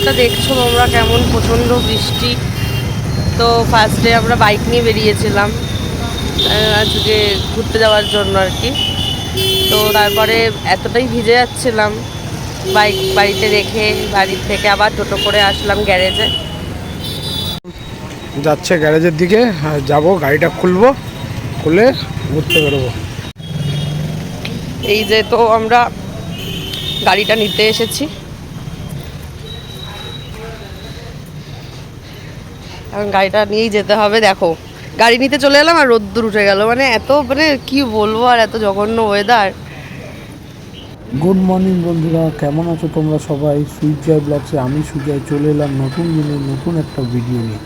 ওয়েদারটা দেখছ তোমরা কেমন প্রচণ্ড বৃষ্টি। তো ফার্স্টে আমরা বাইক নিয়ে বেরিয়েছিলাম আজকে ঘুরতে যাওয়ার জন্য আর কি। তো তারপরে এতটাই ভিজে যাচ্ছিলাম বাইক বাড়িতে রেখে বাড়ির থেকে আবার টোটো করে আসলাম গ্যারেজে। যাচ্ছে গ্যারেজের দিকে যাব গাড়িটা খুলবো খুলে ঘুরতে বেরোবো। এই যে তো আমরা গাড়িটা নিতে এসেছি। এখন গাড়িটা নিয়েই যেতে হবে, দেখো। গাড়ি নিতে চলে এলাম আর রোদ্দুর উঠে গেল। মানে এত মানে কি বলব আর এত জঘন্য ওয়েদার গুড মর্নিং বন্ধুরা, কেমন আছো তোমরা সবাই? সুইজয় ব্লগসে আমি সুজয় চলে এলাম নতুন দিনে নতুন একটা ভিডিও নিয়ে।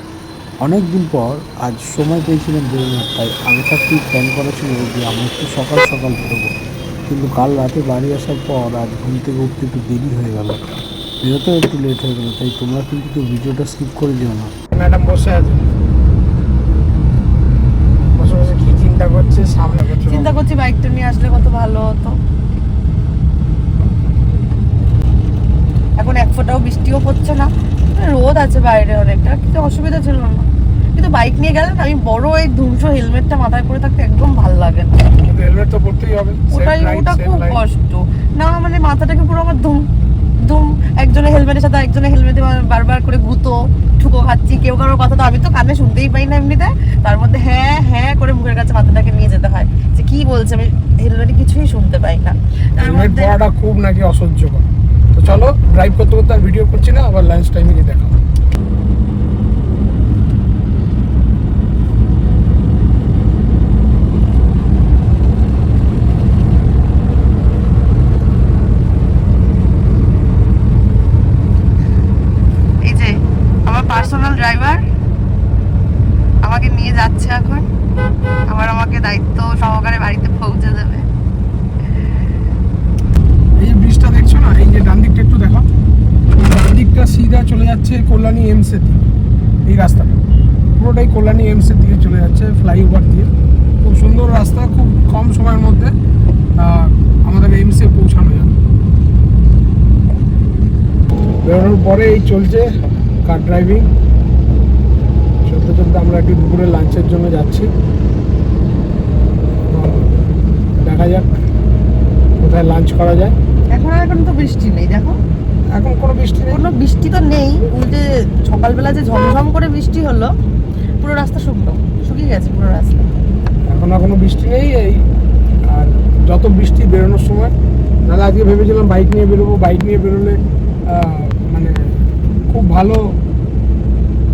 অনেক দিন পর আজ সময় পেয়েছিলাম বেরোনোর, তাই আগে থাকতেই প্ল্যান করা ছিল যে আমরা একটু সকাল সকাল বেরোবো। কিন্তু কাল রাতে বাড়ি আসার পর আজ ঘুম থেকে উঠতে একটু দেরি হয়ে গেল। বেরোতেও একটু লেট হয়ে গেলো, তাই তোমরা কিন্তু ভিডিওটা স্কিপ করে দিও না। ম্যাডাম বসে আছে। বসে বসে কি চিন্তা করছে? সামনে করছে চিন্তা করছি বাইকটা নিয়ে আসলে কত ভালো হতো। এখন এক ফোঁটাও বৃষ্টিও পড়ছে না। রোদ আছে বাইরে অনেকটা কিন্তু অসুবিধা ছিল না। কিন্তু বাইক নিয়ে গেলে আমি বড় এই ধুমসো হেলমেটটা মাথায় করে থাকতে একদম ভালো লাগে না। হেলমেট তো পড়তেই হবে। ওটাই ওটা খুব কষ্ট। না মানে মাথাটাকে পুরো আমার ধুম ধুম একজনের হেলমেটের সাথে একজনের হেলমেটে বারবার করে গুতো ঠুকো খাচ্ছি কেউ কারোর কথা তো আমি তো কানে শুনতেই পাই না এমনিতে। তার মধ্যে হ্যাঁ হ্যাঁ করে মুখের কাছে মাথাটাকে নিয়ে যেতে হয়। যে কি বলছে আমি হেলমেটে কিছুই শুনতে পাই না। তার মধ্যে খুব নাকি অসহ্যকর। তো চলো ড্রাইভ করতে করতে আর ভিডিও করছি না আবার লাঞ্চ টাইমে গিয়ে দেখা হবে। এই যে আমার পার্সোনাল ড্রাইভার আমাকে নিয়ে যাচ্ছে এখন আবার আমাকে দায়িত্ব সহকারে বাড়িতে পৌঁছে দেবে এই যে ব্রিজটা দেখছ না এই যে ডান দিকটা একটু দেখো ডান দিকটা সিধা চলে যাচ্ছে কল্যাণী এমস এর দিকে এই রাস্তাটা। পুরোটাই কল্যাণী এমস এর দিকে চলে যাচ্ছে, ফ্লাইওভার দিয়ে। খুব সুন্দর রাস্তা, খুব কম সময়ের মধ্যে আমাদের এমসে পৌঁছানো যাবে। বেরোনোর পরে এই চলছে কার ড্রাইভিং চলতে চলতে আমরা একটু দুপুরে লাঞ্চের জন্য যাচ্ছি। দেখা যাক কোথায় লাঞ্চ করা যায়। এখন এখন তো বৃষ্টি নেই, দেখো। এখন কোনো বৃষ্টি নেই? কোনো বৃষ্টি তো নেই উল্টে সকালবেলা যে ঝমঝম করে বৃষ্টি হলো পুরো রাস্তা শুকনো শুকিয়ে গেছে পুরো রাস্তা। এখন আর কোনো বৃষ্টি নেই এই আর যত বৃষ্টি বেরোনোর সময় নাহলে আজকে ভেবেছিলাম বাইক নিয়ে বেরোবো বাইক নিয়ে বেরোলে মানে খুব ভালো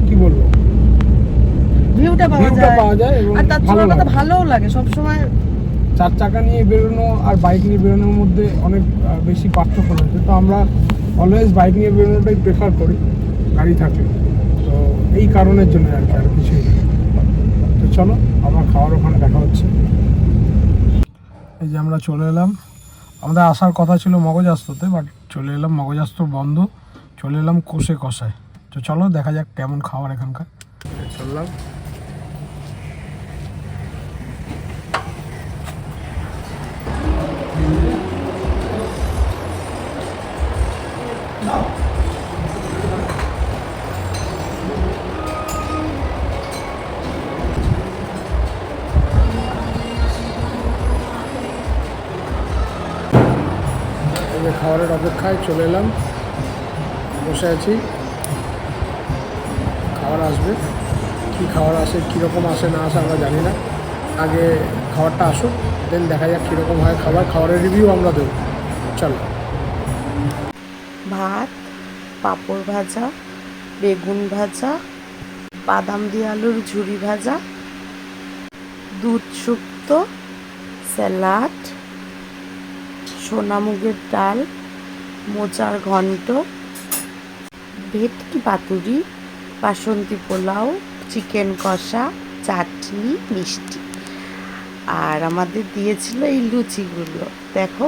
কি বলব? ভিউটা পাওয়া যায়। পাওয়া যায় আর তার তো লাগে। ভালোও লাগে সব সময় চার চাকা নিয়ে বেরোনো আর বাইক নিয়ে বেরোনোর মধ্যে অনেক বেশি পার্থক্য রয়েছে। তো আমরা অলওয়েজ বাইক নিয়ে বেরোনোটাই প্রেফার করি, গাড়ি থাকলে তো এই কারণের জন্য আর কি, আর কিছুই। তো চলো আমার খাওয়ার ওখানে দেখা হচ্ছে। এই যে আমরা চলে এলাম। আমাদের আসার কথা ছিল মগজাস্ততে বাট চলে এলাম মগজাস্ত বন্ধ। চলে এলাম কষে কষায়। তো চলো, দেখা যাক কেমন খাবার এখানকার। চললাম। খাবারের অপেক্ষায় চলে এলাম। বসে আছি। খাবার আসবে। কি খাবার আসে কীরকম আসে, না আসে আমরা জানি না। আগে খাবারটা আসুক দেন দেখা যাক কীরকম হয় খাবার। খাবারের রিভিউ আমরা দেবো। চলো। ভাত, পাঁপড় ভাজা, বেগুন ভাজা, বাদাম দিয়ে আলুর ঝুরি ভাজা, দুধ শুক্তো স্যালাড সোনামুগের ডাল মোচার ঘন্ট ভেটকি পাতুরি, বাসন্তী পোলাও, চিকেন কষা, চাটনি, মিষ্টি। আর আমাদের দিয়েছিল এই লুচিগুলো, দেখো।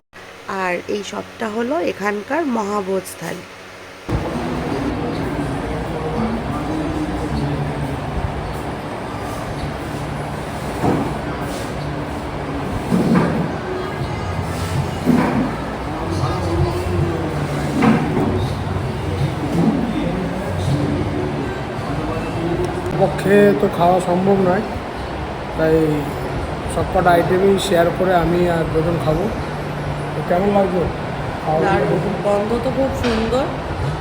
আর এই সবটা হলো এখানকার মহাভোজ থালি। পক্ষে তো খাওয়া সম্ভব নয়। তাই সবকটা আইটেমই শেয়ার করে আমি আর বেতন খাব। কেমন লাগবে গন্ধ তো খুব সুন্দর।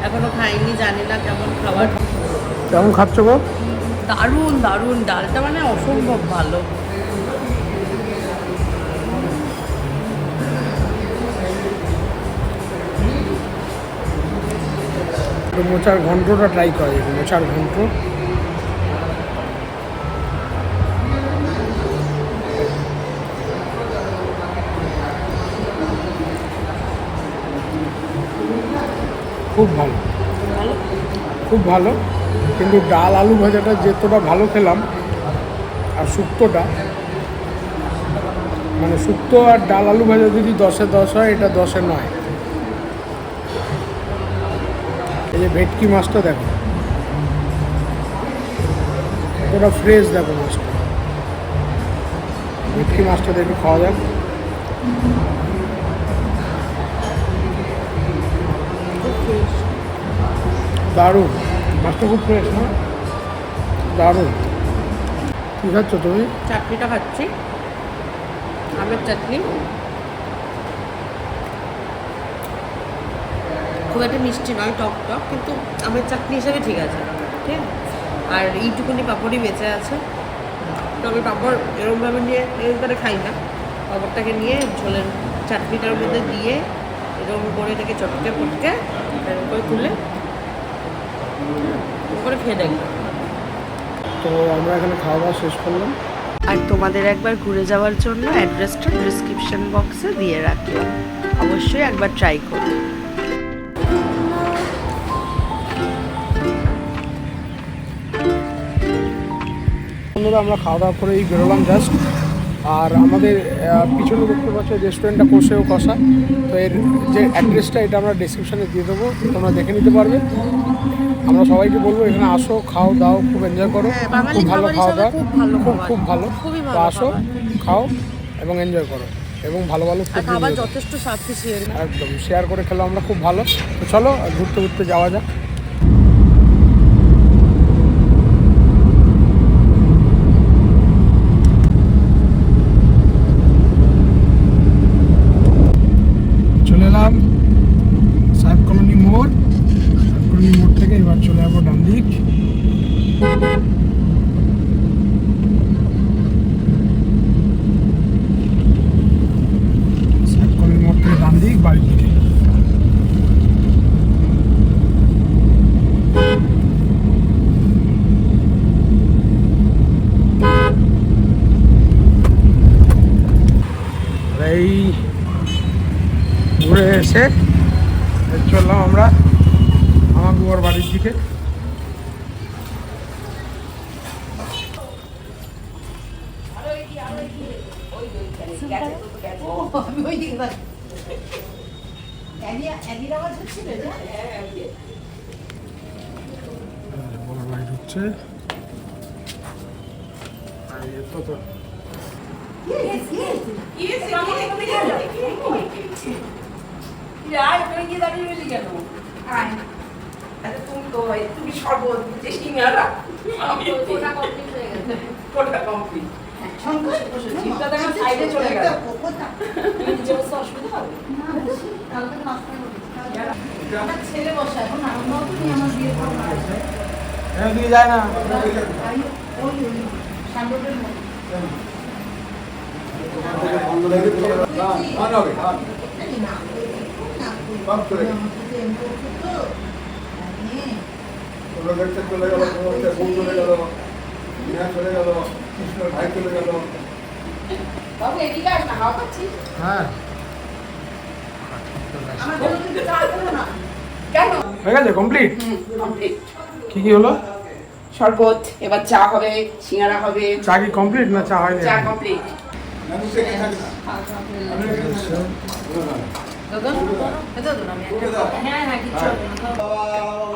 এখনও খাইনি জানি না কেমন খাবার। কেমন খাচ্ছ গো? দারুণ দারুণ। ডালটা মানে অসম্ভব ভালো। মোচার ঘন্টটা ট্রাই করা মোচার ঘন্ট। খুব ভালো, কিন্তু ডাল আলু ভাজাটা যেতটা ভালো খেলাম, আর শুক্তোটা মানে শুক্তো আর ডাল আলু ভাজা যদি দশে দশ হয়, এটা দশে নয়। এই যে ভেটকি মাছটা দেখো। ওটা ফ্রেশ দেখো মাছটা। ভেটকি মাছটা দেখে খাওয়া যাক। দারুণ। মাছটা খুব ফ্রেশ না? দারুণ। কী খাচ্ছ তুমি? চাটনিটা খাচ্ছি। আমের চাটনি। খুব একটা মিষ্টি নয়, টক টক, কিন্তু আমের চাটনি হিসাবে ঠিক আছে। ঠিক? আর এইটুকুনি পাঁপড়ই বেঁচে আছে। তো আমি পাঁপড় এরকমভাবে নিয়ে এরকম করে খাই না। পাঁপড়টাকে নিয়ে ঝোলের চাটনিটার মধ্যে দিয়ে এরকম করে এটাকে চটকে পটকে এরকম করে তুলে করে খেয়ে দেখব তো আমরা এখানে খাওয়া দাওয়া শেষ করলাম। আর তোমাদের একবার ঘুরে যাওয়ার জন্য অ্যাড্রেসটা ডিসক্রিপশন বক্সে দিয়ে রাখলাম। অবশ্যই একবার ট্রাই করো। বন্ধুরা আমরা খাওয়া দাওয়া করেই বেরোলাম জাস্ট আর আমাদের পিছনে দেখতে পাচ্ছ রেস্টুরেন্টটা কষেও কষা তো এর যে অ্যাড্রেসটা এটা আমরা ডিসক্রিপশানে দিয়ে দেবো। তোমরা দেখে নিতে পারবে। আমরা সবাইকে বলব এখানে আসো খাও দাও খুব এনজয় করো। হ্যাঁ, খুব ভালো খাওয়া দাওয়া। খুব খুব ভালো। তো আসো খাও এবং এনজয় করো। এবং ভালো ভালো খাবার যথেষ্ট সাফিসিয়েন্ট একদম শেয়ার করে খেলো আমরা খুব ভালো। তো চলো ঘুরতে ঘুরতে যাওয়া যাক চলে এলাম সাহেব কলোনি মোড় সাহেব কলোনি মোড় থেকে এবার চলে যাব ডান দিক সাহেব কলোনি মোড় থেকে ডান দিক বাড়ির দিকে এই ঘুরে এসে এই চললাম আমরা আমার দুয়ার বাড়ির দিকে বড় তো তো তুমি সিঙ্গারা আমি কোটা কমপ্লিট। এদিকে যায় না চলে গেল চলে গেল চলে গেল ভাই চলে গেল বাবু এদিকে আস না হাওয়া পাচ্ছিস হ্যাঁ। হয়ে গেছে কমপ্লিট কি কি হলো? শরবত এবার চা হবে সিঙ্গারা হবে। চা কি কমপ্লিট না চা হয়নি? চা কমপ্লিট হ্যাঁ হ্যাঁ।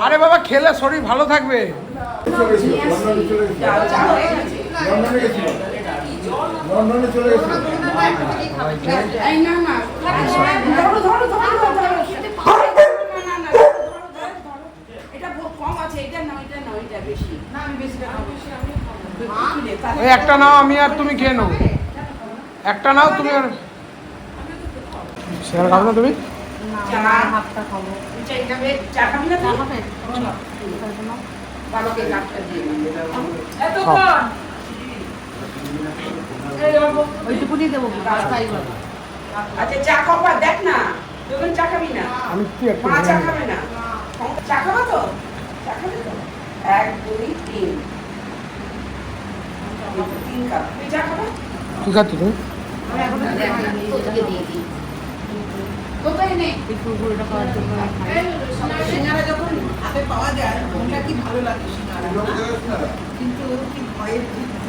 আরে বাবা খেলে শরীর ভালো থাকবে। লন্ডনে গেছিল হয়ে লন্ডনে চলে গেছিল একটা নাও আমি আর তুমি খেয়ে নাও একটা নাও তুমি আর সেখানে খাবে না তুমি খাব ওইটুকুনি দেবো আচ্ছা চা খাবা দেখ না। তুই চা খাবি না? আমি কি একটু মা চা খাবে না। চা খাব তো? চা খাবে তো? এক দুই তিন। তিন কাপ। তুই চা খাবে? কি খাচ্ছ তুমি কোথায় নেই? সিঙ্গারা যখন হাতে পাওয়া যায় ওটা কি ভালো লাগে সিঙ্গারা? কিন্তু কি ভয়ের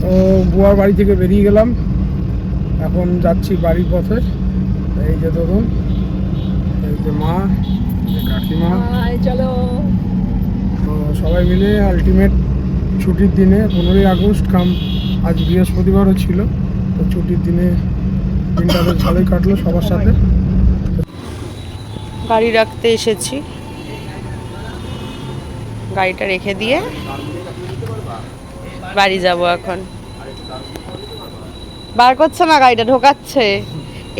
তো বুয়ার বাড়ি থেকে বেরিয়ে গেলাম। এখন যাচ্ছি বাড়ির পথে। এই যে ধরুন এই যে মা কাকিমা। চলো। তো সবাই মিলে আলটিমেট ছুটির দিনে পনেরোই আগস্ট কাম আজ বৃহস্পতিবারও ছিল তো ছুটির দিনে দিনটা বেশ ভালোই কাটলো সবার সাথে। গাড়ি রাখতে এসেছি। গাড়িটা রেখে দিয়ে বাড়ি যাব এখন। বার করছে না গাড়িটা, ঢোকাচ্ছে।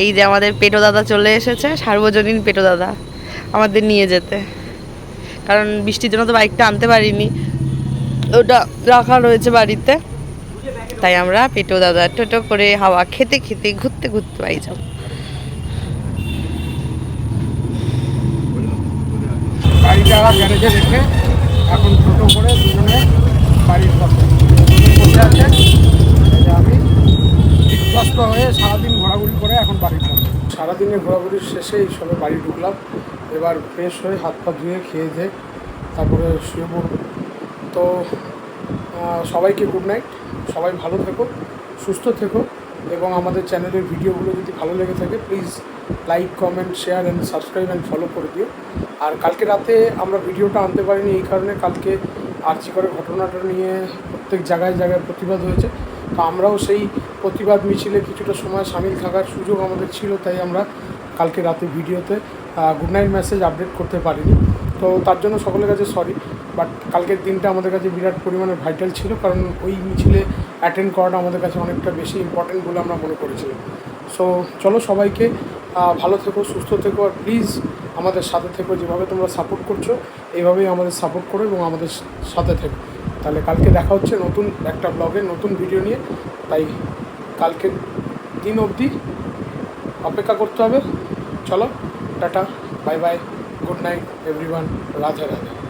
এই যে আমাদের পেটো দাদা চলে এসেছে, সার্বজনীন পেটো দাদা, আমাদের নিয়ে যেতে। কারণ বৃষ্টির জন্য তো বাইকটা আনতে পারিনি। ওটা রাখা রয়েছে বাড়িতে। তাই আমরা পেটো দাদা টোটো করে হাওয়া খেতে খেতে ঘুরতে ঘুরতে বাড়ি যাব। এখন ছোটো করে দুজনে বাড়ির বসে আছে আমি বিধ্বস্ত হয়ে সারাদিন ঘোরাঘুরি করে এখন বাড়ি পথে সারাদিনের ঘোরাঘুরির শেষে এই সবে বাড়ি ঢুকলাম। এবার ফ্রেশ হয়ে হাত পা ধুয়ে খেয়ে দিয়ে তারপরে শুয়ে পড়ব। তো সবাইকে গুড নাইট সবাই ভালো থেকো, সুস্থ থেকো এবং আমাদের চ্যানেলের ভিডিওগুলো যদি ভালো লেগে থাকে please like comment share and subscribe and follow করে দিও। আর কালকে রাতে আমরা ভিডিওটা আনতে পারিনি এই কারণে কালকে আর্চি করে ঘটনাটা নিয়ে প্রত্যেক জায়গায় জায়গায় প্রতিবাদ হয়েছে। তো আমরাও সেই প্রতিবাদ মিছিলে কিছুটা সময় সামিল থাকার সুযোগ আমাদের ছিল, তাই আমরা কালকে রাতে ভিডিওতে গুড নাইট মেসেজ আপডেট করতে পারিনি। তো তার জন্য সকলের কাছে সরি বাট কালকের দিনটা আমাদের কাছে বিরাট পরিমাণে ভাইটাল ছিল, কারণ ওই মিছিলে অ্যাটেন্ড করাটা আমাদের কাছে অনেকটা বেশি ইম্পর্টেন্ট বলে আমরা মনে করেছিলাম। সো চলো সবাইকে ভালো থেকো, সুস্থ থেকো, আর প্লিজ আমাদের সাথে থেকো, যেভাবে তোমরা সাপোর্ট করছ, এইভাবেই আমাদের সাপোর্ট করো এবং আমাদের সাথে থেকো। তাহলে কালকে দেখা হচ্ছে নতুন একটা ব্লগে নতুন ভিডিও নিয়ে। তাই কালকে দিন অবধি অপেক্ষা করতে হবে। চলো, tata bye bye good night everyone Radhe Radhe.